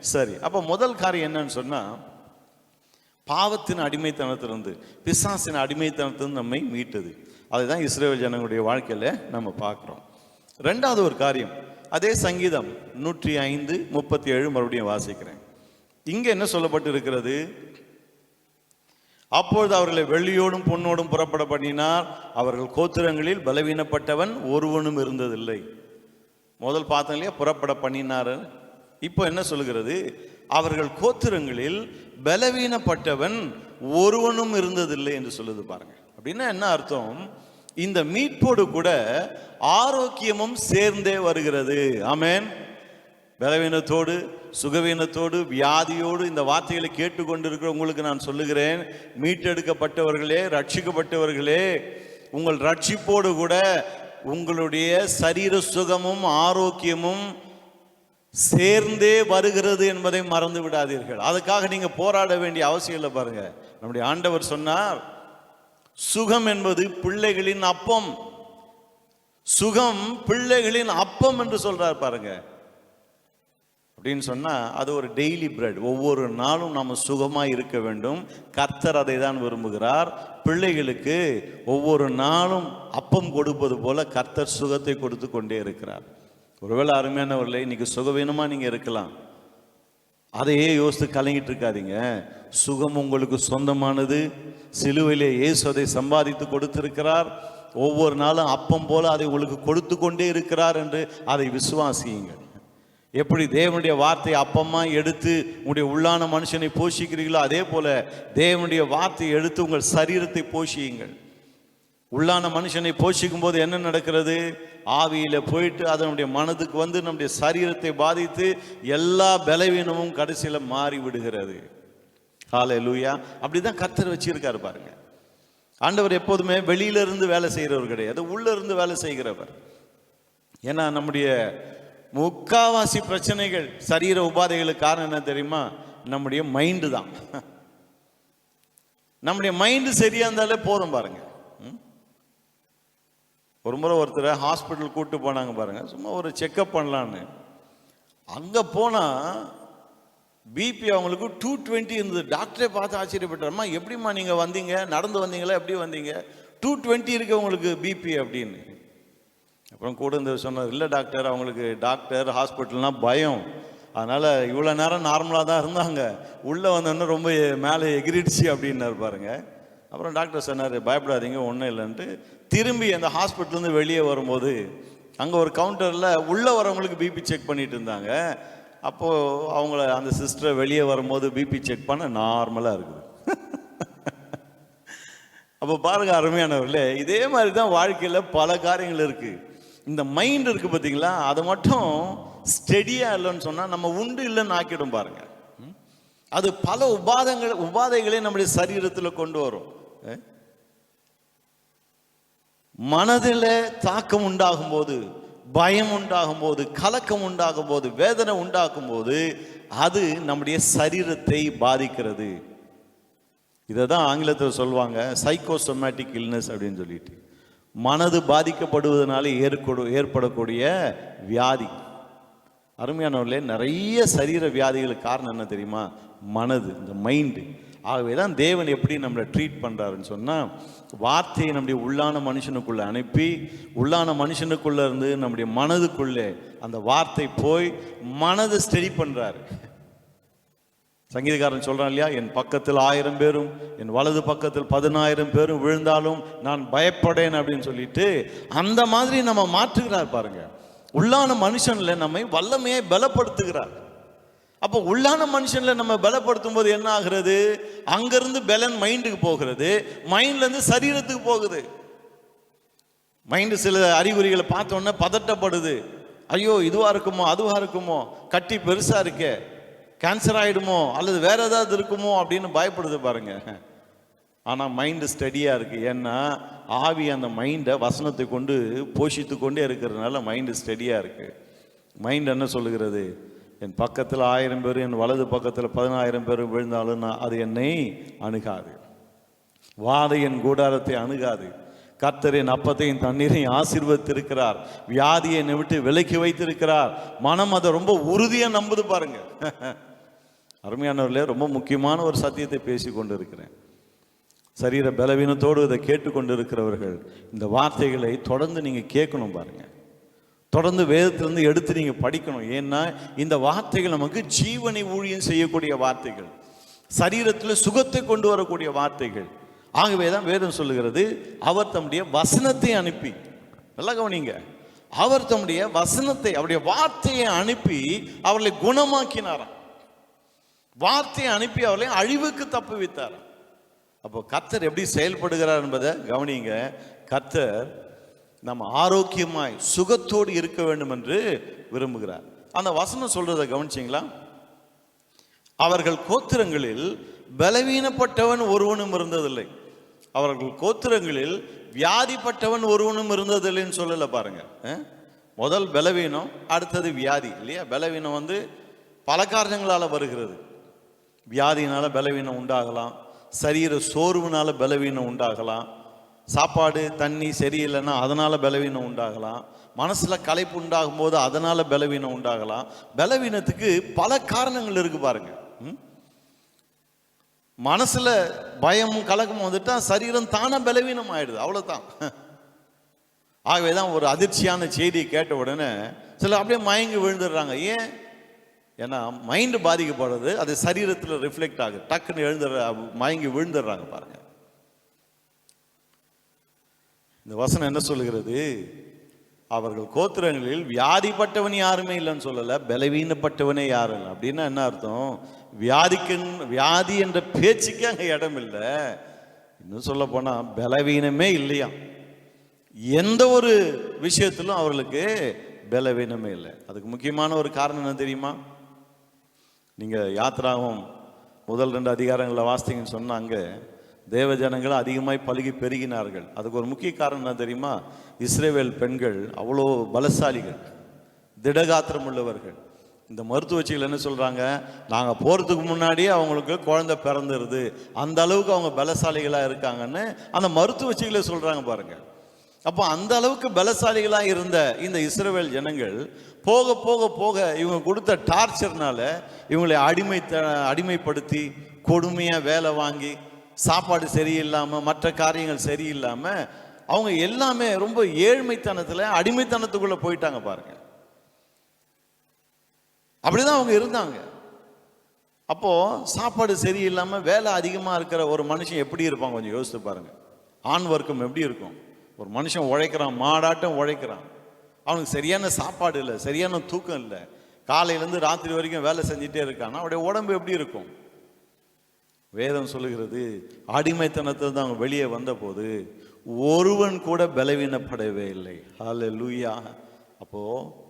சரி அப்போ முதல் காரியம் என்னன்னு சொன்னா பாவத்தின் அடிமைத்தனத்திலிருந்து பிசாசின் அடிமைத்தனத்திலிருந்து நம்மை மீட்டது. அதுதான் இஸ்ரேல் ஜனங்களுடைய வாழ்க்கையில நம்ம பார்க்குறோம். ரெண்டாவது ஒரு காரியம் அதே சங்கீதம் நூற்றி ஐந்து முப்பத்தி ஏழு மறுபடியும் வாசிக்கிறேன். இங்க என்ன சொல்லப்பட்டு இருக்கிறது அப்பொழுது அவர்களை வெள்ளியோடும் பொன்னோடும் புறப்பட பண்ணினார். அவர்கள் கோத்திரங்களில் பலவீனப்பட்டவன் ஒருவனும் இருந்ததில்லை. முதல் பார்த்தோம் இல்லையா? புறப்பட பண்ணினார் இப்போ என்ன சொல்லுகிறது? அவர்கள் கோத்திரங்களில் பலவீனப்பட்டவன் ஒருவனும் இருந்ததில்லை என்று சொல்லுது பாருங்க. அப்படின்னா என்ன அர்த்தம்? இந்த மீட்போடு கூட ஆரோக்கியமும் சேர்ந்தே வருகிறது. ஆமேன். பலவீனத்தோடு சுகவீனத்தோடு வியாதியோடு இந்த வார்த்தைகளை கேட்டுக்கொண்டிருக்கிற உங்களுக்கு நான் சொல்லுகிறேன். மீட்டெடுக்கப்பட்டவர்களே ரட்சிக்கப்பட்டவர்களே உங்கள் ரட்சிப்போடு கூட உங்களுடைய சரீர சுகமும் ஆரோக்கியமும் சேர்ந்தே வருகிறது என்பதை மறந்து விடாதீர்கள். அதுக்காக நீங்க போராட வேண்டிய அவசியம் இல்லை பாருங்க. நம்முடைய ஆண்டவர் சொன்னார் சுகம் என்பது பிள்ளைகளின் அப்பம். சுகம் பிள்ளைகளின் அப்பம் என்று சொல்றார் பாருங்க. அப்படின்னு சொன்னா அது ஒரு டெய்லி பிரெட் ஒவ்வொரு நாளும் நம்ம சுகமா இருக்க வேண்டும். கர்த்தர் அதை தான் விரும்புகிறார். பிள்ளைகளுக்கு ஒவ்வொரு நாளும் அப்பம் கொடுப்பது போல கர்த்தர் சுகத்தை கொடுத்து கொண்டே இருக்கிறார். ஒருவேளை அருமையானவர்களே இன்னைக்கு சுகவீனமாக நீங்கள் இருக்கலாம். அதையே யோசித்து கலங்கிட்டு இருக்காதீங்க. சுகம் உங்களுக்கு சொந்தமானது. சிலுவையிலே இயேசு அதை சம்பாதித்து கொடுத்திருக்கிறார். ஒவ்வொரு நாளும் அப்பம் போல அதை உங்களுக்கு கொடுத்து கொண்டே இருக்கிறார் என்று அதை விசுவாசியுங்கள் எப்படி தேவனுடைய வார்த்தை அப்பமா எடுத்து உங்களுடைய உள்ளான மனுஷனை போஷிக்கிறீர்களோ அதே போல தேவனுடைய வார்த்தையை எடுத்து உங்கள் சரீரத்தை போஷியுங்கள். உள்ளான மனுஷனை போஷிக்கும் போது என்ன நடக்கிறது? ஆவியில் போயிட்டு அதனுடைய மனதுக்கு வந்து நம்முடைய சரீரத்தை பாதித்து எல்லா பலவீனமும் கடைசியில் மாறி விடுகிறது. ஹாலே லூயா அப்படிதான் கத்தர் வச்சிருக்காரு பாருங்க. ஆண்டவர் எப்போதுமே வெளியில இருந்து வேலை செய்கிறவர் கிடையாது. உள்ளிருந்து வேலை செய்கிறவர். ஏன்னா நம்முடைய முக்காவாசி பிரச்சனைகள் சரீர உபாதைகளுக்கு காரணம் என்ன தெரியுமா? நம்முடைய மைண்டு தான். நம்முடைய மைண்டு சரியா இருந்தாலே போதும் பாருங்கள் ஒரு முறை ஒருத்தரை ஹாஸ்பிட்டல் கூப்பிட்டு போனாங்க பாருங்கள் சும்மா ஒரு செக்கப் பண்ணலான்னு. அங்கே போனால் பிபி அவங்களுக்கு டூ டுவெண்ட்டி இருந்தது. டாக்டரே பார்த்து ஆச்சரியப்பட்டாரம்மா எப்படிம்மா நீங்கள் வந்தீங்க? நடந்து வந்தீங்களா? எப்படி வந்தீங்க? டூ டுவெண்ட்டி இருக்கு உங்களுக்கு பிபி அப்படின்னு. அப்புறம் கூட இருந்து சொன்னார் இல்லை டாக்டர் அவங்களுக்கு டாக்டர் ஹாஸ்பிட்டல்னால் பயம். அதனால் இவ்வளோ நேரம் நார்மலாக தான் இருந்தாங்க. உள்ளே வந்தோடனே ரொம்ப மேலே எகிரிடுச்சு அப்படின்னாரு பாருங்க. அப்புறம் டாக்டர் சொன்னார் பயப்படாதீங்க ஒன்றும் இல்லைன்ட்டு. திரும்பி அந்த ஹாஸ்பிட்டல்லேருந்து வெளியே வரும்போது அங்கே ஒரு கவுண்டரில் உள்ளே வரவங்களுக்கு பிபி செக் பண்ணிட்டு இருந்தாங்க. அப்போது அவங்கள அந்த சிஸ்டரை வெளியே வரும்போது பிபி செக் பண்ண நார்மலாக இருக்குது. அப்போ பாருங்க அருமையானவர்களே இதே மாதிரி தான் வாழ்க்கையில் பல காரியங்கள் இருக்குது இந்த மைண்ட் இருக்குது பார்த்தீங்களா அதை மட்டும் ஸ்டெடியாக இல்லைன்னு சொன்னால் நம்ம உண்டு இல்லைன்னு ஆக்கிடும் பாருங்கள் அது பல உபாதங்கள் உபாதைகளை நம்முடைய சரீரத்தில் கொண்டு வரும். மனதில் தாக்கம் உண்டாகும் போது பயம் உண்டாகும் போது கலக்கம் உண்டாகும் போது வேதனை உண்டாக்கும் போது அது நம்முடைய சரீரத்தை பாதிக்கிறது. இதை தான் ஆங்கிலத்தில் சொல்லுவாங்க சைக்கோசோமேட்டிக் இல்னஸ் அப்படின்னு சொல்லிட்டு. மனது பாதிக்கப்படுவதனால ஏற்படு ஏற்படக்கூடிய வியாதி. அருமையானவர்களே நிறைய சரீர வியாதிகளுக்கு காரணம் என்ன தெரியுமா? மனது இந்த மைண்டு ஆகவே தான் தேவன் எப்படி நம்மளை ட்ரீட் பண்ணுறாருன்னு சொன்னால் வார்த்தையை நம்முடைய உள்ளான மனுஷனுக்குள்ளே அனுப்பி உள்ளான மனுஷனுக்குள்ளே இருந்து நம்முடைய மனதுக்குள்ளே அந்த வார்த்தை போய் மனதை ஸ்டடி பண்ணுறாரு சங்கீதக்காரன் சொல்றான் இல்லையா என் பக்கத்தில் ஆயிரம் பேரும் என் வலது பக்கத்தில் பதினாயிரம் பேரும் விழுந்தாலும் நான் பயப்படேன் அப்படின்னு சொல்லிட்டு அந்த மாதிரி நம்ம மாற்றுகிறார் பாருங்க. உள்ளான மனுஷனில் நம்மை வல்லமையை பலப்படுத்துகிறார். அப்போ உள்ளான மனுஷனில் நம்ம பலப்படுத்தும் போது என்ன ஆகிறது? அங்கேருந்து பலன் மைண்டுக்கு போகிறது. மைண்ட்லேருந்து சரீரத்துக்கு போகுது. மைண்டு சில அறிகுறிகளை பார்த்தோன்னே பதட்டப்படுது. ஐயோ இதுவாக இருக்குமோ அதுவாக இருக்குமோ? கட்டி பெருசாக இருக்கே. கேன்சர் ஆகிடுமோ அல்லது வேற ஏதாவது இருக்குமோ? அப்படின்னு பயப்படுது பாருங்க. ஆனால் மைண்டு ஸ்டடியாக இருக்குது ஏன்னா ஆவி அந்த மைண்டை வசனத்தை கொண்டு போஷித்து கொண்டே இருக்கிறதுனால மைண்டு ஸ்டடியாக இருக்குது மைண்ட் என்ன சொல்லுகிறது? என் பக்கத்தில் ஆயிரம் பேர் என் வலது பக்கத்தில் பதினாயிரம் பேர் விழுந்தாலும் நான் அது என்னை அணுகாது. வாதை என் கூடாரத்தை அணுகாது. கர்த்தரின் அப்பத்தையும் தண்ணீரையும் ஆசீர்வதித்திருக்கிறார். வியாதியை நிமிட்டு விலக்கி வைத்திருக்கிறார். மனம் அதை ரொம்ப உறுதியாக நம்புது பாருங்க. அருமையானவர்களே ரொம்ப முக்கியமான ஒரு சத்தியத்தை பேசி கொண்டு இருக்கிறேன் சரீர பலவீனத்தோடு இதை கேட்டுக்கொண்டு இருக்கிறவர்கள் இந்த வார்த்தைகளை தொடர்ந்து நீங்கள் கேட்கணும் பாருங்கள் தொடர்ந்து வேதத்திலிருந்து எடுத்து நீங்கள் படிக்கணும். ஏன்னா இந்த வார்த்தைகள் நமக்கு ஜீவனை ஊழியம் செய்யக்கூடிய வார்த்தைகள். சரீரத்தில் சுகத்தை கொண்டு வரக்கூடிய வார்த்தைகள். ஆகவே தான் வேதம் சொல்லுகிறது அவர் தம்முடைய வசனத்தை அனுப்பி. நல்லா கவனிங்க. அவர் தம்முடைய வசனத்தை அவருடைய வார்த்தையை அனுப்பி அவர்களை குணமாக்கினாராம். வார்த்தையை அனுப்பி அவர்களை அழிவுக்கு தப்பு தப்புவித்தாராம் அப்போ கத்தர் எப்படி செயல்படுகிறார் என்பதை கவனிங்க. கத்தர் நம்ம ஆரோக்கியமாய் சுகத்தோடு இருக்க வேண்டும் என்று விரும்புகிறார். அந்த வசனம் சொல்றதை கவனிச்சிங்களா? அவர்கள் கோத்திரங்களில் பலவீனப்பட்டவன் ஒருவனும் இருந்ததில்லை. அவர்கள் கோத்திரங்களில் வியாதிப்பட்டவன் ஒருவனும் இருந்ததில்லைன்னு சொல்லலை பாருங்க. முதல் பலவீனம் அடுத்தது வியாதி இல்லையா? பலவீனம் வந்து பல காரணங்களால் வருகிறது. வியாதியினால் பலவீனம் உண்டாகலாம். சரீர சோர்வுனால பலவீனம் உண்டாகலாம். சாப்பாடு தண்ணி சரியில்லைன்னா அதனால் பலவீனம் உண்டாகலாம். மனசில் களைப்பு உண்டாகும் போது அதனால் பலவீனம் உண்டாகலாம். பலவீனத்துக்கு பல காரணங்கள் இருக்குது பாருங்க. ம்? பயமும் கலக்கமும் வந்துட்டால் சரீரம் தானே பலவீனம் ஆயிடுது. அவ்வளோதான் ஆகவே தான் ஒரு அதிர்ச்சியான செய்தியை கேட்ட உடனே சில அப்படியே மயங்கி விழுந்துடுறாங்க. ஏன்? ஏன்னா மைண்டு பாதிக்கப்படுறது அது சரீரத்தில் ரிஃப்ளெக்ட் ஆகுது. டக்குன்னு எழுந்துடுற மயங்கி விழுந்துடுறாங்க பாருங்கள் இந்த வசனம் என்ன சொல்லுகிறது? அவர்கள் கோத்திரங்களில் வியாதிப்பட்டவன் யாருமே இல்லைன்னு சொல்லலை பலவீனப்பட்டவனே யாரும் இல்லை. அப்படின்னா என்ன அர்த்தம்? வியாதிக்கு வியாதி என்ற பேச்சுக்கு அங்கே இடம் இல்லை. இன்னும் சொல்ல போனால் பலவீனமே இல்லையா? எந்த ஒரு விஷயத்திலும் அவர்களுக்கு பலவீனமே இல்லை. அதுக்கு முக்கியமான ஒரு காரணம் என்ன தெரியுமா? நீங்கள் யாத்திராவும் முதல் ரெண்டு அதிகாரங்களை வாசித்தீங்கன்னு சொன்னாங்க. தேவ ஜனங்கள் அதிகமாய் பழுகி பெருகினார்கள். அதுக்கு ஒரு முக்கிய காரணம் என்ன தெரியுமா? இஸ்ரேவேல் பெண்கள் அவ்வளோ பலசாலிகள் திடகாத்திரம் உள்ளவர்கள் இந்த மருத்துவச்சிகள் என்ன சொல்கிறாங்க நாங்கள் போகிறதுக்கு முன்னாடியே அவங்களுக்கு குழந்தை பிறந்துருது. அந்த அளவுக்கு அவங்க பலசாலிகளாக இருக்காங்கன்னு அந்த மருத்துவச்சிகளை சொல்கிறாங்க பாருங்கள் அப்போ அந்த அளவுக்கு பலசாலிகளாக இருந்த இந்த இஸ்ரேவேல் ஜனங்கள் போக போக போக இவங்க கொடுத்த டார்ச்சர்னால இவங்களை அடிமை அடிமைப்படுத்தி கொடுமையாக வேலை வாங்கி சாப்பாடு சரியில்லாமல் மற்ற காரியங்கள் சரியில்லாமல் அவங்க எல்லாமே ரொம்ப ஏழ்மைத்தனத்தில் அடிமைத்தனத்துக்குள்ளே போயிட்டாங்க பாருங்க. அப்படிதான் அவங்க இருந்தாங்க. அப்போது சாப்பாடு சரியில்லாமல் வேலை அதிகமாக இருக்கிற ஒரு மனுஷன் எப்படி இருப்பான்? கொஞ்சம் யோசித்து பாருங்க. ஆண் வர்க்கம் எப்படி இருக்கும்? ஒரு மனுஷன் உழைக்கிறான் மாடாட்டம் உழைக்கிறான். அவனுக்கு சரியான சாப்பாடு இல்லை சரியான தூக்கம் இல்லை. காலையிலேருந்து ராத்திரி வரைக்கும் வேலை செஞ்சுட்டே இருக்கான்னா அவருடைய உடம்பு எப்படி இருக்கும்? வேதம் சொல்லுகிறது அடிமைத்தனத்தில் தான் அவங்க வெளியே வந்தபோது ஒருவன் கூட பலவீனப்படவே இல்லை. ஆல் லூயா அப்போது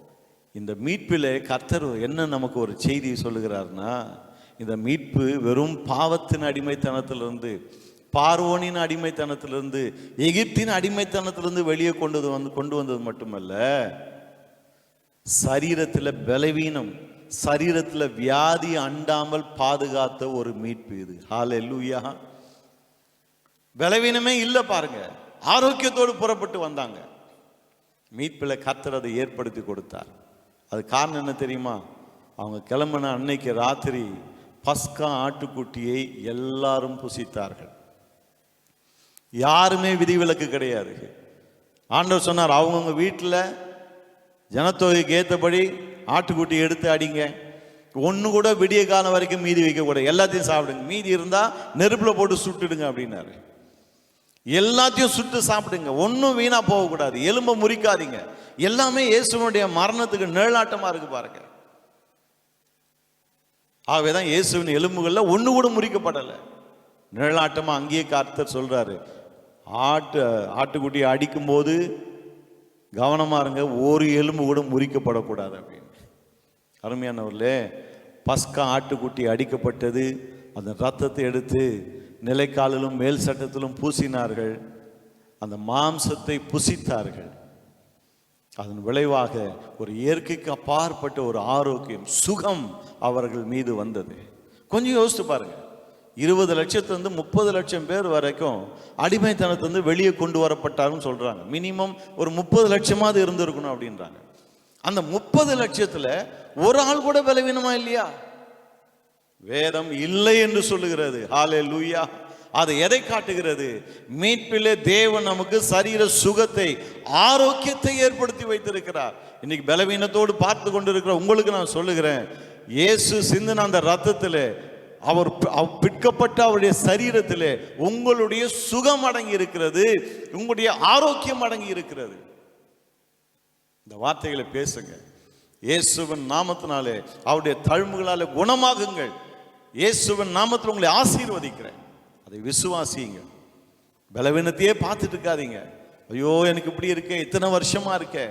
இந்த மீட்பில் கர்த்தர் என்ன நமக்கு ஒரு செய்தி சொல்லுகிறார்னா இந்த மீட்பு வெறும் பாவத்தின் அடிமைத்தனத்திலிருந்து பார்வோனின் அடிமைத்தனத்திலிருந்து எகிப்தின் அடிமைத்தனத்திலிருந்து வெளியே கொண்டு வந்து கொண்டு வந்தது மட்டுமல்ல சரீரத்தில் பலவீனம் சரீரத்தில் வியாதி அண்டாமல் பாதுகாத்த ஒரு மீட்பு இது. ஹalleluya. பலவீனமே இல்லை பாருங்க. ஆரோக்கியத்தோடு புறப்பட்டு வந்தாங்க. மீட்பில் கர்த்தர் அதை ஏற்படுத்தி கொடுத்தார். அது காரணம் என்ன தெரியுமா? அவங்க கிளம்பின அன்னைக்கு ராத்திரி பஸ்கா ஆட்டுக்குட்டியை எல்லாரும் புசித்தார்கள். யாருமே விதிவிலக்கு கிடையாது. ஆண்டவர் சொன்னார் அவங்கவுங்க வீட்டில் ஜனத்தொகைக்கு ஏற்றபடி ஆட்டுக்குட்டி எடுத்து அடிங்க. ஒன்று கூட விடிய காலம் வரைக்கும் மீதி வைக்கக்கூடாது எல்லாத்தையும் சாப்பிடுங்க. மீதி இருந்தால் நெருப்பில் போட்டு சுட்டுடுங்க அப்படின்னாரு. எல்லாத்தையும் சுட்டு சாப்பிடுங்க. ஒன்றும் வீணாக போகக்கூடாது எலும்பை முறிக்காதீங்க. எல்லாமே இயேசுவனுடைய மரணத்துக்கு நிழலாட்டமாக இருக்கு பாருங்க. ஆகவே தான் இயேசுவின் எலும்புகளில் ஒன்று கூட முறிக்கப்படலை. நிழலாட்டமாக அங்கேயே கார்த்தர் சொல்கிறாரு ஆட்டு ஆட்டுக்குட்டியை அடிக்கும்போது கவனமா இருங்க. ஒரு எலும்பு கூட முறிக்கப்படக்கூடாது அப்படின்னு அருமையானவர்களே பஸ்கா ஆட்டுக்குட்டி அடிக்கப்பட்டது. அந்த ரத்தத்தை எடுத்து நிலைக்காலிலும் மேல் சட்டத்திலும் பூசினார்கள். அந்த மாம்சத்தை புசித்தார்கள். அதன் விளைவாக ஒரு இயற்கைக்கு அப்பாற்பட்ட ஒரு ஆரோக்கியம் சுகம் அவர்கள் மீது வந்தது. கொஞ்சம் யோசித்து பாருங்க. இருபது லட்சத்துலேருந்து முப்பது லட்சம் பேர் வரைக்கும் அடிமைத்தனத்துலேருந்து வெளியே கொண்டு வரப்பட்டாருன்னு சொல்கிறாங்க மினிமம் ஒரு முப்பது லட்சமாவது இருந்திருக்கணும் அப்படின்றாங்க. அந்த முப்பது லட்சத்தில் ஒரு ஆள் கூட பலவீனமா இல்லையா? வேதம் இல்லை என்று சொல்லுகிறது. ஹாலே லூயா அது எதை காட்டுகிறது? மீட்பிலே தேவன் நமக்கு சரீர சுகத்தை ஆரோக்கியத்தை ஏற்படுத்தி வைத்திருக்கிறார். இன்னைக்கு பலவீனத்தோடு பார்த்து கொண்டிருக்கிற உங்களுக்கு நான் சொல்லுகிறேன். இயேசு சிந்தின அந்த ரத்தத்தில் அவர் அவர் பிற்கப்பட்ட அவருடைய சரீரத்தில் உங்களுடைய சுகம் அடங்கி இருக்கிறது. உங்களுடைய ஆரோக்கியம் அடங்கி இருக்கிறது. இந்த வார்த்தைகளை பேசுங்க. இயேசுவின் நாமத்தினாலே அவருடைய தழும்புகளாலே குணமாகுங்கள். இயேசுவின் நாமத்தில் உங்களை ஆசீர்வதிக்கிறேன். அதை விசுவாசியுங்க பலவீனத்தையே பார்த்துட்டு இருக்காதீங்க. ஐயோ எனக்கு இப்படி இருக்கே இத்தனை வருஷமா இருக்கே.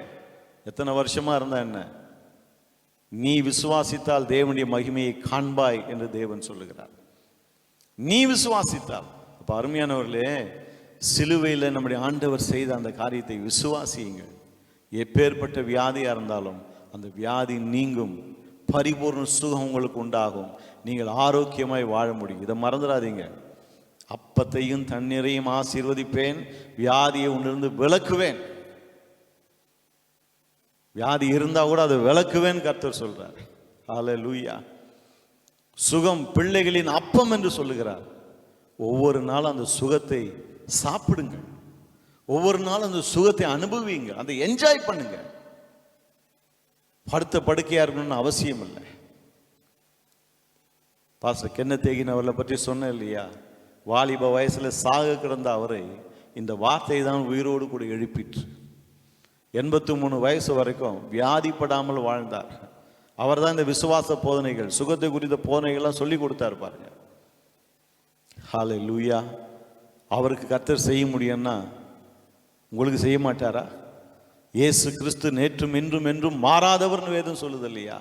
எத்தனை வருஷமா இருந்தா என்ன? நீ விசுவாசித்தால் தேவனுடைய மகிமையை காண்பாய் என்று தேவன் சொல்லுகிறார். நீ விசுவாசித்தால். அப்போ அருமையானவர்களே சிலுவையில் நம்முடைய ஆண்டவர் செய்த அந்த காரியத்தை விசுவாசியுங்கள். எப்பேற்பட்ட வியாதியாக இருந்தாலும் அந்த வியாதி நீங்கும். பரிபூர்ண சுகம் உங்களுக்கு உண்டாகும். நீங்கள் ஆரோக்கியமாய் வாழ முடியும். இதை மறந்துடாதீங்க. அப்பத்தையும் தண்ணீரையும் ஆசீர்வதிப்பேன். வியாதியை உன்னிருந்து விளக்குவேன் வியாதி இருந்தா கூட அதை விளக்குவேன் கர்த்தர் சொல்றாரு. ஆல லூயா சுகம் பிள்ளைகளின் அப்பம் என்று சொல்லுகிறார். ஒவ்வொரு நாளும் அந்த சுகத்தை சாப்பிடுங்க ஒவ்வொரு நாளும் அந்த சுகத்தை அனுபவிங்க அதை என்ஜாய் பண்ணுங்க. படுத்த படுக்கையா இருக்கணும்னு அவசியம் இல்லை. பாச கென்னத்தேகின் அவர்களை பற்றி சொன்னேன் இல்லையா? வாலிப வயசுல சாக கிடந்த அவரை இந்த வார்த்தை தான் உயிரோடு கூட எழுப்பிற்று. எண்பத்தி மூணு வயசு வரைக்கும் வியாதிப்படாமல் வாழ்ந்தார். அவர் தான் இந்த விசுவாச போதனைகள் சுகத்தை குறித்த போதனைகள்லாம் சொல்லி கொடுத்தாரு பாருங்க. ஹாலே லூயா அவருக்கு கத்தர் செய்ய முடியும்னா உங்களுக்கு செய்ய மாட்டாரா? இயேசு கிறிஸ்து நேற்றும் இன்றும் என்றும் மாறாதவர்னு வேதம் சொல்லுது இல்லையா?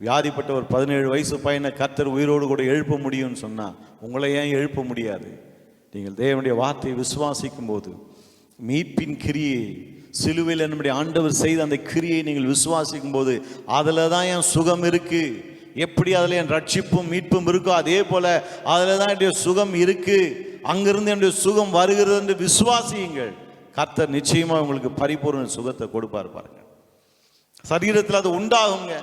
வியாதிப்பட்ட ஒரு பதினேழு வயசு பையனை கர்த்தர் உயிரோடு கூட எழுப்ப முடியும்னு சொன்னால் உங்களை ஏன் எழுப்ப முடியாது? நீங்கள் தேவனுடைய வார்த்தையை விசுவாசிக்கும் போது மீட்பின் கிரியை சிலுவையில் என்னுடைய ஆண்டவர் செய்த அந்த கிரியை நீங்கள் விசுவாசிக்கும் போது அதில் தான் என் சுகம் இருக்குது எப்படி அதில் என் ரட்சிப்பும் மீட்பும் இருக்கோ அதே போல் அதில் தான் என்னுடைய சுகம் இருக்குது அங்கிருந்து என்னுடைய சுகம் வருகிறது என்று விசுவாசியுங்கள். கர்த்தர் நிச்சயமாக உங்களுக்கு பரிபூர்ண சுகத்தை கொடுப்பார் பாருங்க. சரீரத்தில் அது உண்டாகுங்க.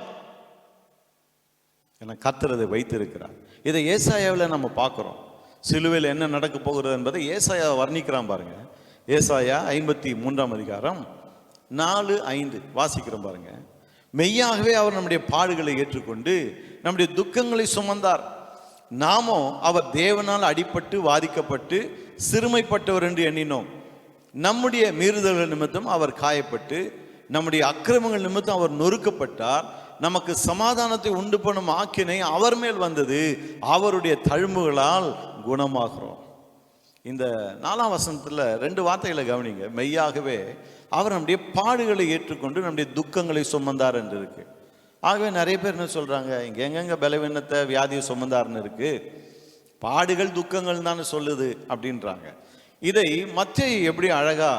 என கத்துறதை வைத்திருக்கிறார். இதை ஏசாயாவில் நம்ம பார்க்குறோம். சிலுவையில் என்ன நடக்க போகிறது என்பதை ஏசாயா வர்ணிக்கிறான் பாருங்க. ஏசாயா ஐம்பத்தி மூன்றாம் அதிகாரம் நாலு ஐந்து. வாசிக்கிறோம் பாருங்க. மெய்யாகவே அவர் நம்முடைய பாடுகளை ஏற்றுக்கொண்டு நம்முடைய துக்கங்களை சுமந்தார். நாமோ அவர் தேவனால் அடிப்பட்டு வாதிக்கப்பட்டு சிறுமைப்பட்டவர் என்று எண்ணினோம். நம்முடைய மீறுதல்கள் நிமித்தம் அவர் காயப்பட்டு நம்முடைய அக்கிரமங்கள் நிமித்தம் அவர் நொறுக்கப்பட்டார். நமக்கு சமாதானத்தை உண்டு பண்ணும் ஆக்கினை அவர் மேல் வந்தது. அவருடைய தழும்புகளால் குணமாகிறோம். இந்த நாலாம் வசனத்தில் ரெண்டு வார்த்தைகளை கவனிங்க. மெய்யாகவே அவர் நம்முடைய பாடுகளை ஏற்றுக்கொண்டு நம்முடைய துக்கங்களை சுமந்தார் என்று இருக்கு. ஆகவே நிறைய பேர் என்ன சொல்கிறாங்க இங்கே எங்கெங்கே பலவீனத்தை வியாதியை சுமந்தார்னு இருக்குது பாடுகள் துக்கங்கள் தானே சொல்லுது அப்படின்றாங்க. இதை மத்தியை எப்படி அழகா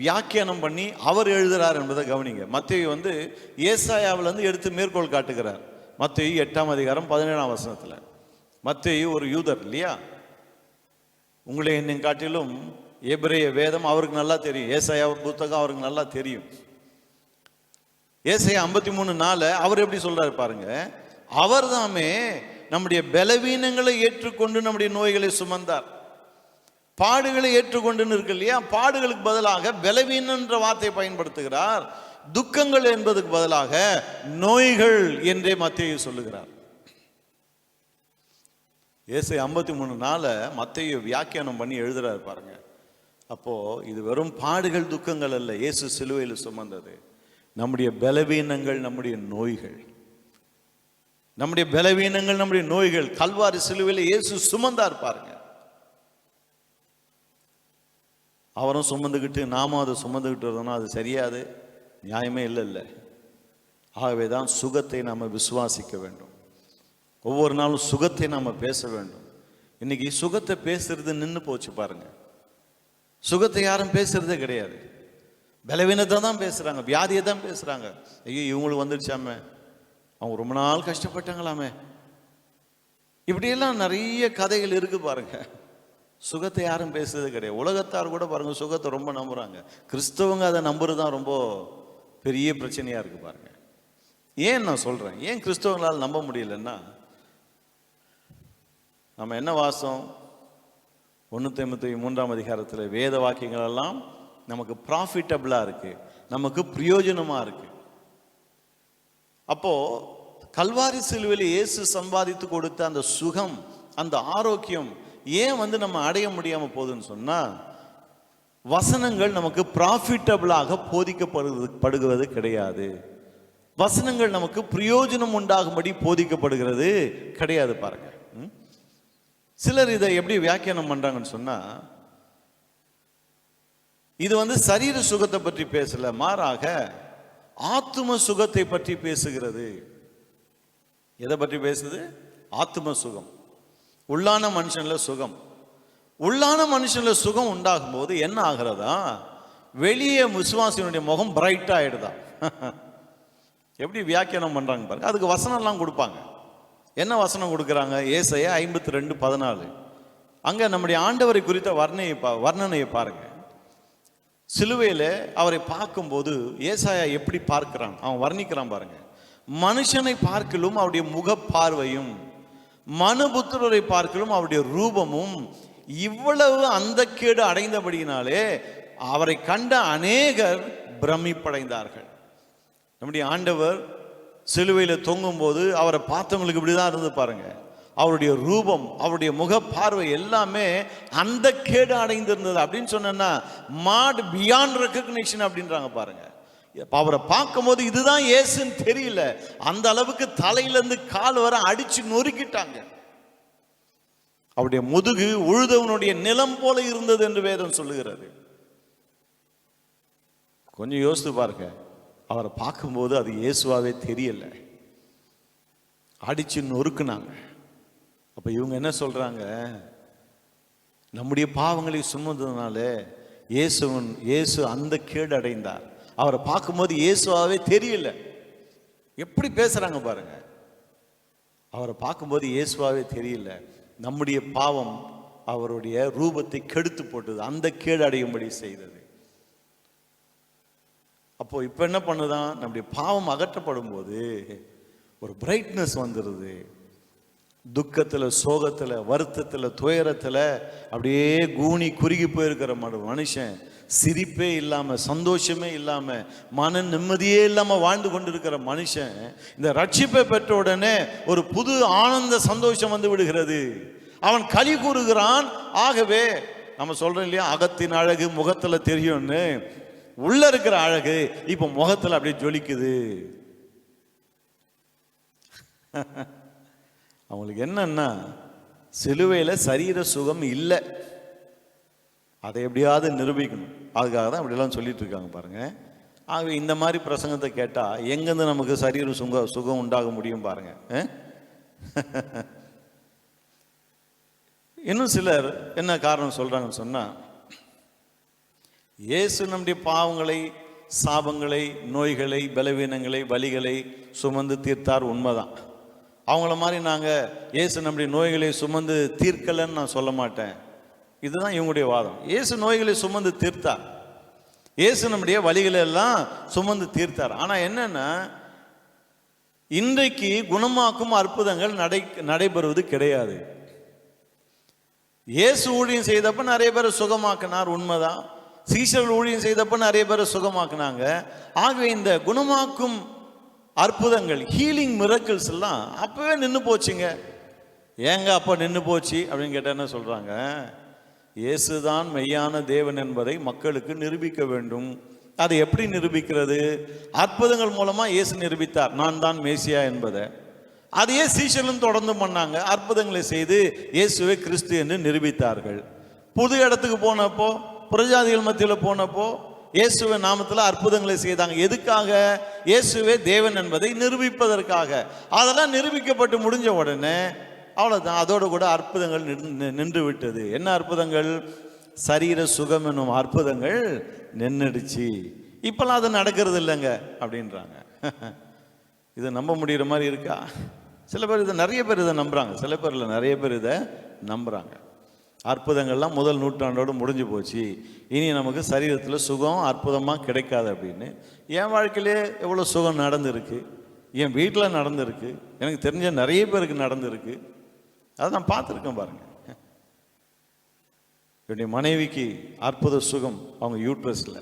வியாக்கியானம் பண்ணி அவர் எழுதுறார் என்பதை கவனிங்க. மத்திய வந்து ஏசாயாவிலேருந்து எடுத்து மேற்கோள் காட்டுகிறார். மத்தியை எட்டாம் அதிகாரம் பதினேழாம் வசனத்தில். மத்தியை ஒரு யூதர் இல்லையா? உங்களை என்னை காட்டிலும் எபிரேய வேதம் அவருக்கு நல்லா தெரியும். ஏசாயா புத்தகம் அவருக்கு நல்லா தெரியும். ஏசை ஐம்பத்தி மூணு நாளில் அவர் எப்படி சொல்றாரு பாருங்க அவர் தாமே நம்முடைய பலவீனங்களை ஏற்றுக்கொண்டு நம்முடைய நோய்களை சுமந்தார். பாடுகளை ஏற்றுக்கொண்டுன்னு இருக்கு இல்லையா? பாடுகளுக்கு பதிலாக பலவீனன்ற வார்த்தையை பயன்படுத்துகிறார். துக்கங்கள் என்பதுக்கு பதிலாக நோய்கள் என்றே மத்திய சொல்லுகிறார். ஏசை ஐம்பத்தி மூணு நாளை மத்திய வியாக்கியானம் பண்ணி எழுதுறாரு பாருங்க. அப்போ இது வெறும் பாடுகள் துக்கங்கள் அல்ல. இயேசு சிலுவையில் சுமந்தது. நம்முடைய பலவீனங்கள் நம்முடைய நோய்கள். நம்முடைய பலவீனங்கள் நம்முடைய நோய்கள். கல்வாரி சிலுவையில் இயேசு சுமந்தார் பாருங்க. அவரும் சுமந்துக்கிட்டு நாமும் அதை சுமந்துக்கிட்டு இருந்தோம்னா அது சரியாது நியாயமே இல்லை இல்லை. ஆகவே தான் சுகத்தை நாம் விசுவாசிக்க வேண்டும். ஒவ்வொரு நாளும் சுகத்தை நாம் பேச வேண்டும். இன்னைக்கு சுகத்தை பேசுறது நின்று போச்சு பாருங்க. சுகத்தை யாரும் பேசுறதே கிடையாது. பலவீனத்தை தான் பேசுகிறாங்க வியாதியை தான் பேசுகிறாங்க ஐயோ இவங்களுக்கு வந்துடுச்சாமே அவங்க ரொம்ப நாள் கஷ்டப்பட்டாங்களாமே. இப்படியெல்லாம் நிறைய கதைகள் இருக்குது பாருங்க. சுகத்தை யாரும் பேசுறது கிடையாது. உலகத்தார் கூட பாருங்கள் சுகத்தை ரொம்ப நம்புகிறாங்க கிறிஸ்தவங்க அதை நம்புறது தான் ரொம்ப பெரிய பிரச்சனையாக இருக்குது பாருங்கள் ஏன் நான் சொல்கிறேன் ஏன் கிறிஸ்தவங்களால் நம்ப முடியலன்னா நம்ம என்ன வாசம்? ஒன்று ஐம்பத்தி மூன்றாம் அதிகாரத்தில் வேத வாக்கியங்களெல்லாம் நமக்கு ப்ராஃபிட்டபிளாக இருக்குது நமக்கு பிரயோஜனமாக இருக்குது அப்போது கல்வாரி சிலுவையில் இயேசு சம்பாதித்து கொடுத்த அந்த சுகம் அந்த ஆரோக்கியம் ஏன் வந்து நம்ம அடைய முடியாமல் போகுதுன்னு சொன்னால் வசனங்கள் நமக்கு ப்ராஃபிட்டபிளாக போதிக்கப்படுவது படுகிறது கிடையாது. வசனங்கள் நமக்கு பிரயோஜனம் உண்டாகும்படி போதிக்கப்படுகிறது கிடையாது பாருங்க. ம்? சிலர் இதை எப்படி வியாக்கியானம் பண்ணுறாங்கன்னு சொன்னால் இது வந்து சரீர சுகத்தை பற்றி பேசல மாறாக ஆத்தும சுகத்தை பற்றி பேசுகிறது. எதை பற்றி பேசுது? ஆத்தும சுகம். உள்ளான மனுஷனில் சுகம். உள்ளான மனுஷனில் சுகம் உண்டாகும் போது என்ன ஆகிறதா? வெளியே விசுவாசியினுடைய முகம் பிரைட் ஆகிடுதா எப்படி வியாக்கியானம் பண்ணுறாங்க பாருங்க. அதுக்கு வசனம்லாம் கொடுப்பாங்க. என்ன வசனம் கொடுக்குறாங்க? ஏசைய ஐம்பத்தி ரெண்டு பதினாலு. அங்கே நம்முடைய ஆண்டவரை குறித்த வர்ணையை பா வர்ணனையை பாருங்கள் சிலுவையில் அவரை பார்க்கும்போது ஏசாயா எப்படி பார்க்கிறான்? அவன் வர்ணிக்கிறான் பாருங்க. மனுஷனை பார்க்கலும் அவருடைய முக பார்வையும் மனுபுத்திரரை பார்க்கலும் அவருடைய ரூபமும் இவ்வளவு அந்த கேடு அடைந்தபடியினாலே அவரை கண்ட அநேகர் பிரமிப்படைந்தார்கள். நம்முடைய ஆண்டவர் சிலுவையில் தொங்கும்போது அவரை பார்த்தவங்களுக்கு இப்படிதான் இருந்து பாருங்கள் அவருடைய ரூபம் அவருடைய முக பார்வை எல்லாமே அந்த கேடு அடைந்திருந்தது. அப்படின்னு சொன்னா மாட் பியாண்ட் ரெக்கக்னேஷன் அப்படின்றாங்க பாருங்க. அவரை பார்க்கும்போது இதுதான் ஏசுன்னு தெரியல. அந்த அளவுக்கு தலையிலேருந்து கால் வர அடிச்சு நொறுக்கிட்டாங்க. அவருடைய முதுகு உழுதவனுடைய நிலம் போல இருந்தது என்று வேதம் சொல்லுகிறது. கொஞ்சம் யோசித்து பாருங்க. அவரை பார்க்கும்போது அது இயேசுவாவே தெரியல. அடிச்சு நொறுக்குனாங்க. அப்போ இவங்க என்ன சொல்கிறாங்க நம்முடைய பாவங்களை சுமந்ததுனால இயேசுவன் இயேசு அந்த கேடு அடைந்தார் அவரை பார்க்கும்போது இயேசுவாகவே தெரியல. எப்படி பேசுகிறாங்க பாருங்க. அவரை பார்க்கும்போது இயேசுவாகவே தெரியல. நம்முடைய பாவம் அவருடைய ரூபத்தை கெடுத்து போட்டது அந்த கேடு அடையும்படி செய்தது. அப்போ இப்போ என்ன பண்ணுதான்? நம்முடைய பாவம் அகற்றப்படும் போது ஒரு பிரைட்னஸ் வந்துடுது துக்கத்தில் சோகத்தில் வருத்தத்தில் துயரத்தில் அப்படியே கூனி குறுகி போயிருக்கிற மனு- மனுஷன் சிரிப்பே இல்லாமல் சந்தோஷமே இல்லாமல் மன நிம்மதியே இல்லாமல் வாழ்ந்து கொண்டிருக்கிற மனுஷன் இந்த ரட்சிப்பை பெற்ற உடனே ஒரு புது ஆனந்த சந்தோஷம் வந்து விடுகிறது. அவன் களி கூறுகிறான் ஆகவே நம்ம சொல்றோம் இல்லையா அகத்தின் அழகு முகத்தில் தெரியும்னு. உள்ளே இருக்கிற அழகு இப்போ முகத்தில் அப்படியே ஜொலிக்குது. அவங்களுக்கு என்னன்னா சிலுவையில் சரீர சுகம் இல்லை. அதை எப்படியாவது நிரூபிக்கணும். அதுக்காக தான் அப்படிலாம் சொல்லிட்டு இருக்காங்க பாருங்க. ஆகவே இந்த மாதிரி பிரசங்கத்தை கேட்டால் எங்கேருந்து நமக்கு சரீர சுக சுகம் உண்டாக முடியும் பாருங்க இன்னும் சிலர் என்ன காரணம் சொல்கிறாங்கன்னு சொன்னால் இயேசு நம்முடைய பாவங்களை சாபங்களை நோய்களை பலவீனங்களை வலிகளை சுமந்து தீர்த்தார் உண்மைதான். அவங்கள மாதிரி நாங்கள் இயேசு நம்முடைய நோய்களை சுமந்து தீர்க்கலைன்னு நான் சொல்ல மாட்டேன். இதுதான் இவங்களுடைய வாதம். இயேசு நோய்களை சுமந்து தீர்த்தார். இயேசு நம்முடைய வழிகளை எல்லாம் சுமந்து தீர்த்தார். ஆனால் என்னென்னா இன்றைக்கு குணமாக்கும் அற்புதங்கள் நடை நடைபெறுவது கிடையாது. இயேசு ஊழியம் செய்தப்ப நிறைய பேரை சுகமாக்கினார் உண்மைதான். சீசர்கள் ஊழியம் செய்தப்ப நிறைய பேரை சுகமாக்குனாங்க. ஆகவே இந்த குணமாக்கும் அற்புதங்கள் ஹீலிங் மிரக்கிள்ஸ் எல்லாம் அப்பவே நின்று போச்சுங்க. ஏங்க அப்போ நின்று போச்சு அப்படின்னு கேட்டால் என்ன சொல்றாங்க? இயேசுதான் மெய்யான தேவன் என்பதை மக்களுக்கு நிரூபிக்க வேண்டும். அதை எப்படி நிரூபிக்கிறது? அற்புதங்கள் மூலமாக இயேசு நிரூபித்தார். நான் தான் மேசியா என்பதை. அதையே சீஷர்களும் தொடர்ந்து பண்ணாங்க. அற்புதங்களை செய்து இயேசுவை கிறிஸ்து என்று நிரூபித்தார்கள். புது இடத்துக்கு போனப்போ புரஜாதிகள் மத்தியில் போனப்போ இயேசுவின் நாமத்தில் அற்புதங்களை செய்தாங்க. எதுக்காக? இயேசுவே தேவன் என்பதை நிரூபிப்பதற்காக. அதெல்லாம் நிரூபிக்கப்பட்டு முடிஞ்ச உடனே அவ்வளோதான் அதோடு கூட அற்புதங்கள் நின்று- நின்று விட்டது என்ன அற்புதங்கள்? சரீர சுகம் என்னும் அற்புதங்கள் நின்றுடுச்சு இப்போல்லாம் அது நடக்கிறது இல்லைங்க அப்படின்றாங்க. இதை நம்ப முடிகிற மாதிரி இருக்கா? சில பேர் இதை நிறைய பேர் இதை நம்புகிறாங்க சில பேரில் நிறைய பேர் இதை நம்புகிறாங்க அற்புதங்கள்லாம் முதல் நூற்றாண்டோடு முடிஞ்சு போச்சு. இனி நமக்கு சரீரத்தில் சுகம் அற்புதமாக கிடைக்காது அப்படின்னு. என் வாழ்க்கையிலே எவ்வளோ சுகம் நடந்திருக்கு? என் வீட்டில் நடந்திருக்கு. எனக்கு தெரிஞ்ச நிறைய பேருக்கு நடந்திருக்கு. அதை நான் பார்த்துருக்கேன் பாருங்கள் என்னுடைய மனைவிக்கு அற்புத சுகம் அவங்க யூட்ரஸில்.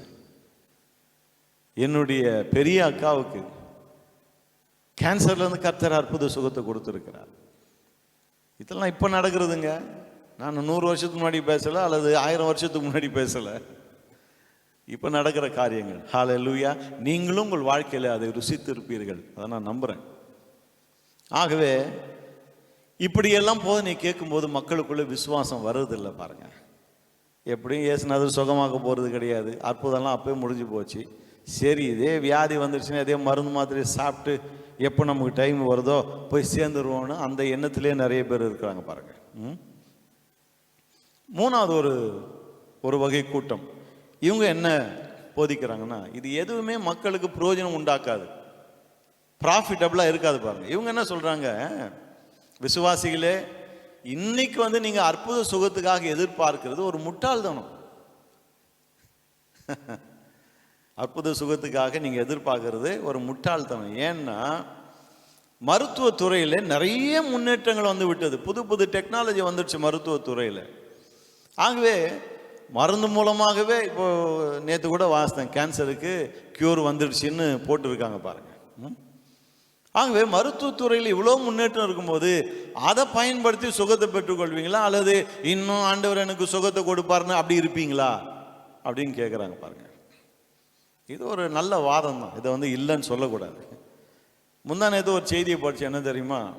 என்னுடைய பெரிய அக்காவுக்கு கேன்சர்லேருந்து கர்த்தர் அற்புத சுகத்தை கொடுத்துருக்கிறார். இதெல்லாம் இப்போ நடக்கிறதுங்க? நான் நூறு வருஷத்துக்கு முன்னாடி பேசலை அல்லது ஆயிரம் வருஷத்துக்கு முன்னாடி பேசலை. இப்போ நடக்கிற காரியங்கள். ஹால லூயா நீங்களும் உங்கள் வாழ்க்கையில் அதை ருசித்திருப்பீர்கள் அதை நான் நம்புகிறேன் ஆகவே இப்படியெல்லாம் போது நீ கேட்கும்போது மக்களுக்குள்ளே விசுவாசம் வர்றதில்லை பாருங்கள் எப்படியும் இயேசுநாதர் சுகமாக போகிறது கிடையாது. அற்புதம்லாம் அப்போயே முடிஞ்சு போச்சு. சரி இதே வியாதி வந்துருச்சுன்னா இதே மருந்து மாதிரி சாப்பிட்டு எப்போ நமக்கு டைம் வருதோ போய் சேர்ந்துருவோன்னு அந்த எண்ணத்திலே நிறைய பேர் இருக்கிறாங்க பாருங்கள் ம்? மூணாவது ஒரு ஒரு வகை கூட்டம். இவங்க என்ன போதிக்கிறாங்கன்னா இது எதுவுமே மக்களுக்கு பிரயோஜனம் உண்டாக்காது. ப்ராஃபிட்டபுளாக இருக்காது பாருங்கள் இவங்க என்ன சொல்கிறாங்க விசுவாசிகளே இன்னைக்கு வந்து நீங்கள் அற்புத சுகத்துக்காக எதிர்பார்க்கிறது ஒரு முட்டாள்தனம். அற்புத சுகத்துக்காக நீங்கள் எதிர்பார்க்கறது ஒரு முட்டாள்தனம். ஏன்னா மருத்துவத்துறையில் நிறைய முன்னேற்றங்கள் வந்து விட்டது. புது புது டெக்னாலஜி வந்துடுச்சு மருத்துவத்துறையில் துறையில். ஆகவே மருந்து மூலமாகவே இப்போ நேற்று கூட வாசித்தேன். கேன்சருக்கு க்யூர் வந்துடுச்சுன்னு போட்டிருக்காங்க பாருங்க. ம்? ஆகவே மருத்துவத்துறையில் இவ்வளோ முன்னேற்றம் இருக்கும்போது அதை பயன்படுத்தி சுகத்தை பெற்றுக்கொள்வீங்களா? அல்லது இன்னும் ஆண்டவர் எனக்கு சுகத்தை கொடுப்பாருன்னு அப்படி இருப்பீங்களா? அப்படின்னு கேட்குறாங்க பாருங்க. இது ஒரு நல்ல வாதம் தான். இதை வந்து இல்லைன்னு சொல்லக்கூடாது. முந்தான நேற்று ஒரு செய்தியை படிச்சு என்ன தெரியுமா?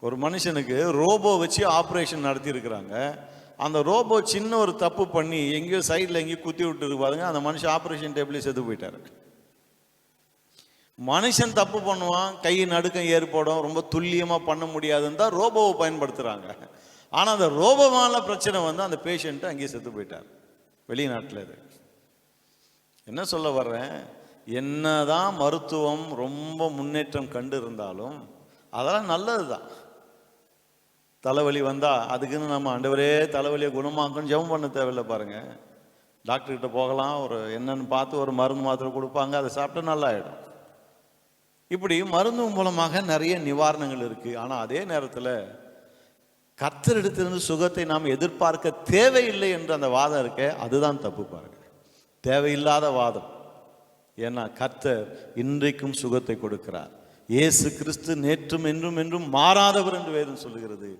ஒரு மனுஷனுக்கு ரோபோ வச்சு ஆப்ரேஷன் நடத்தியிருக்கிறாங்க. அந்த ரோபோ சின்ன ஒரு தப்பு பண்ணி எங்கேயோ சைடில் எங்கேயோ குத்தி விட்டுருக்கு பாருங்க அந்த மனுஷன் ஆப்ரேஷன் டேபிளே செத்து போயிட்டாரு. மனுஷன் தப்பு பண்ணுவான் கை நடுக்கம் ஏற்படும் ரொம்ப துல்லியமாக பண்ண முடியாதுன்னு தான் ரோபோவை பயன்படுத்துகிறாங்க ஆனால் அந்த ரோபோவான பிரச்சனை வந்து அந்த பேஷண்ட்டு அங்கேயே செத்து போயிட்டார் வெளிநாட்டில் இது என்ன சொல்ல வர்றேன்? என்னதான் மருத்துவம் ரொம்ப முன்னேற்றம் கண்டு இருந்தாலும் அதெல்லாம் நல்லது தான் தலைவலி வந்தால் அதுக்குன்னு நம்ம ஆண்டவரே தலைவலியை குணமாக்கணும் ஜெபம் பண்ண தேவையில்லை பாருங்கள் டாக்டர்கிட்ட போகலாம் ஒரு என்னன்னு பார்த்து ஒரு மருந்து மாத்திரை கொடுப்பாங்க அதை சாப்பிட்டா நல்லா ஆயிடும் இப்படி மருந்து மூலமாக நிறைய நிவாரணங்கள் இருக்குது ஆனால் அதே நேரத்தில் கத்தரிடத்திலிருந்து சுகத்தை நாம் எதிர்பார்க்க தேவையில்லை என்று அந்த வாதம் இருக்கே அதுதான் தப்பு பாருங்க. தேவையில்லாத வாதம். ஏன்னா கர்த்தர் இன்றைக்கும் சுகத்தை கொடுக்கிறார். இயேசு கிறிஸ்து நேற்றும் என்றும் என்றும் மாறாதவர் என்று வேதம் சொல்லுகிறது.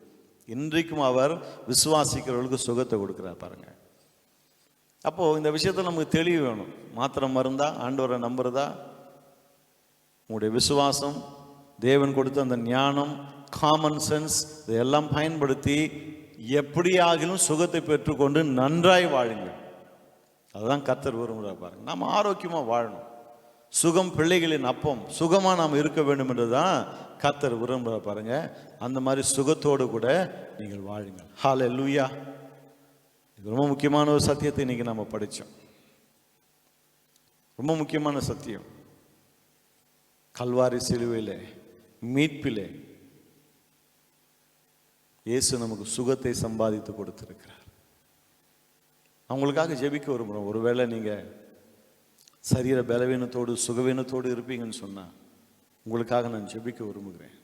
இன்றைக்கும் அவர் விசுவாசிக்கிறவர்களுக்கு சுகத்தை கொடுக்குறார் பாருங்க. அப்போது இந்த விஷயத்துல நமக்கு தெளிவு வேணும். மாத்திரம் மருந்தா ஆண்டவரை நம்புறதா? உங்களுடைய விசுவாசம் தேவன் கொடுத்த அந்த ஞானம் காமன் சென்ஸ் இதையெல்லாம் பயன்படுத்தி எப்படியாகிலும் சுகத்தை பெற்றுக்கொண்டு நன்றாய் வாழுங்கள். அதுதான் கத்தர் விரும்புகிறார் பாருங்கள் நாம் ஆரோக்கியமாக வாழணும். சுகம் பிள்ளைகளின் அப்பம் சுகமாக நாம் இருக்க வேண்டும் என்று தான் கத்தர் விரும்புகிற பாருங்க. அந்த மாதிரி சுகத்தோடு கூட நீங்கள் வாழுங்கள். ஹால லூயா இது ரொம்ப முக்கியமான ஒரு சத்தியத்தை இன்னைக்கு நம்ம படித்தோம் ரொம்ப முக்கியமான சத்தியம். கல்வாரி சிலுவையிலே மீட்பிலே இயேசு நமக்கு சுகத்தை சம்பாதித்து கொடுத்துருக்கிறார். அவங்களுக்காக ஜெபிக்க விரும்புகிறோம் ஒருவேளை நீங்கள் சரீர பலவீனத்தோடு சுகவீனத்தோடு இருப்பீங்கன்னு சொன்னால் உங்களுக்காக நான் ஜெபிக்க விரும்புகிறேன்.